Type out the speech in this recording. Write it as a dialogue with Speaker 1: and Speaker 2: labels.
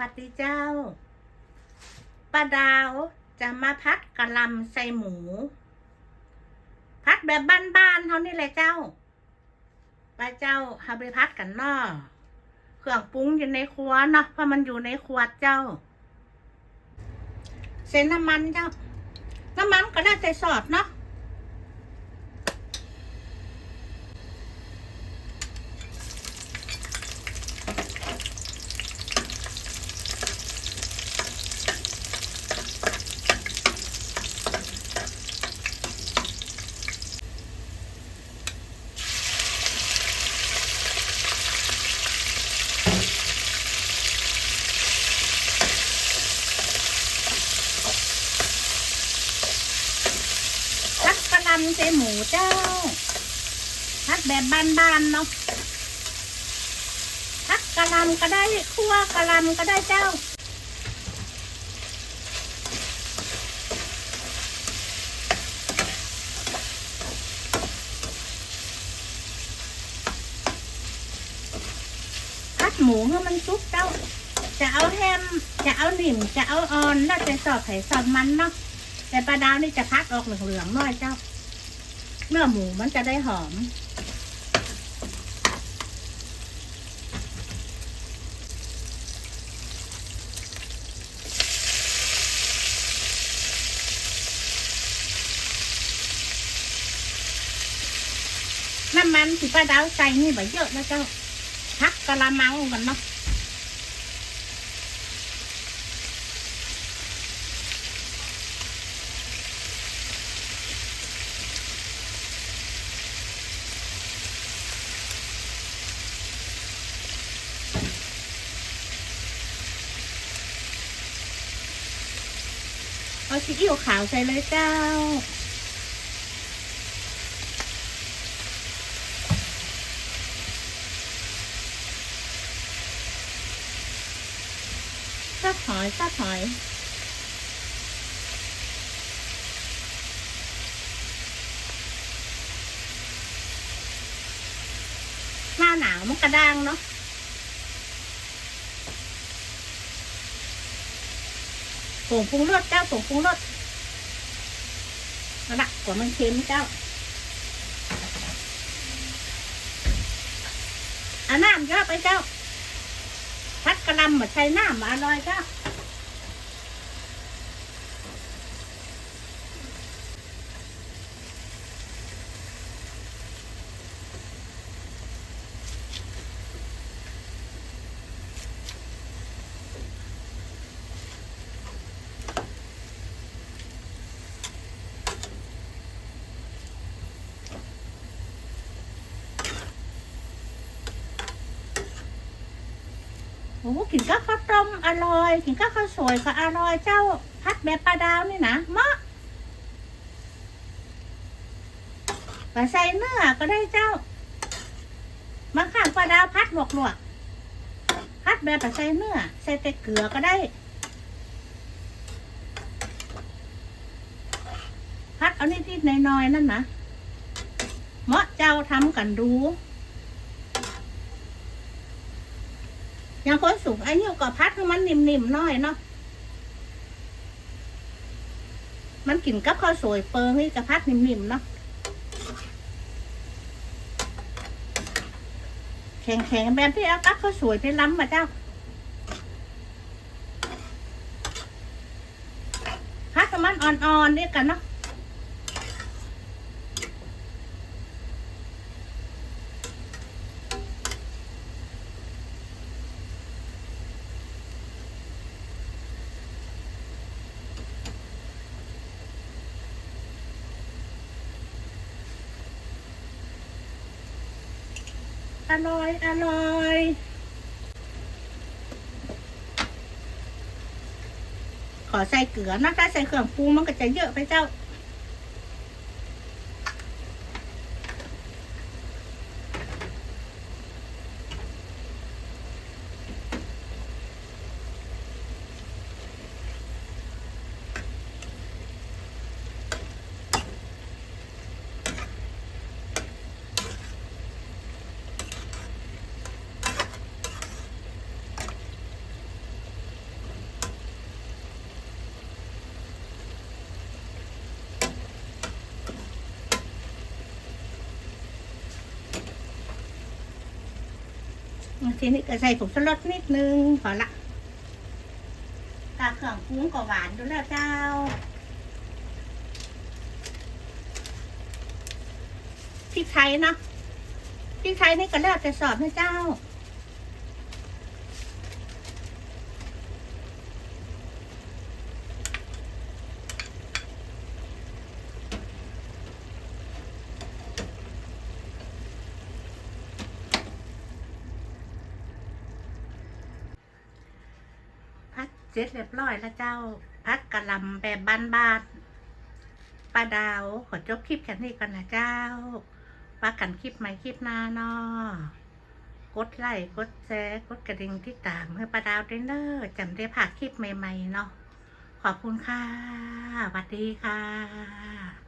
Speaker 1: วัสดีเจ้าป้าดาวจะมาพัดกะลำใส่หมู พัดแบบบ้านๆเท่านี้เลยเจ้าป้าเจ้าเฮาไปพัดกันเนอเครื่องปรุงอยู่ในครัวเนาะเพราะมันอยู่ในขวดเจ้าใส่น้ำมันเจ้า น้ำมันก็ได้ใส่สอดเนาะำใส่หมูเจ้าพัดแบบบ้านๆเนาะพัดกะลำก็ได้คั่วกะลำก็ได้เจ้าพัดหมูให้มันซุกเจ้า จะเอาแฮมจะเอาหนิมจะเอาออนแล้วจะสอดไข่สอดมันเนาะแต่ปลาดาวนี่จะพัดออกเหลืองๆหน่อยเจ้า เนื้อหมูมันจะได้หอม น้ำมันที่ป้าดาวใส่นี่แบบเยอะนะเจ้าพักกะละมังกันเนาะ เอาซีอิ๊วขาวใส่เลยเจ้าซาหอยซาหอยหน้าหนาวมันกระด้างเนาะ ผงปรุงรสเจ้าผงปรุงรสระดับกว่ามันเค็มเจ้าอาน้ำเยอะไปเจ้าพัดกระหลำมาใช้น้ำมาอร่อยเจ้า โอ้โหกินก็ข้าวต้มอร่อย กินก็ข้าวสวยก็อร่อยเจ้าพัดแบบปลาดาวนี่นะเหมาะปลาใส่เนื้อก็ได้เจ้าบางครั้งปลาดาวพัดหลวกหลวกพัดแบบปลาใส่เนื้อใส่แต่เกลือก็ได้พัดเอานิดๆหน่อยๆนั่นนะเหมาะเจ้าทำกันดู อย่างคนสูงอายุก็พัดให้มันนิ่มๆน้อยเนาะมันกินกับข้าวสวยเปิงให้กับพัดนิ่มๆเนาะแข็งๆแบบที่เอากับข้าวสวยไปล้ำมาเจ้าพัดให้มันอ่อนๆด้วยกันเนาะ อร่อย อร่อยขอใส่เกลือนะถ้าใส่เครื่องปรุงมันก็จะเยอะไปเจ้า ทีนี้ก็ใส่ผงชูรสนิดนึงพอละตาเครื่องปรุงก็หวานดูแล้วเจ้าพริกไทยเนาะพริกไทยนี่ก็แล้วแต่สอบนะเจ้า พัด เสร็จเรียบร้อยแล้วเจ้าพักกะลำแบบบานๆป้าดาวขอจบคลิปแค่นี้ก่อนนะเจ้าว่ากันคลิปใหม่คลิปหน้าเนาะกดไลค์กดแชร์กดกระดิ่งที่ตามเพื่อป้าดาวด้วยเนอร์จำได้ผ่าคลิปใหม่ๆเนาะขอบคุณค่ะสวัสดีค่ะ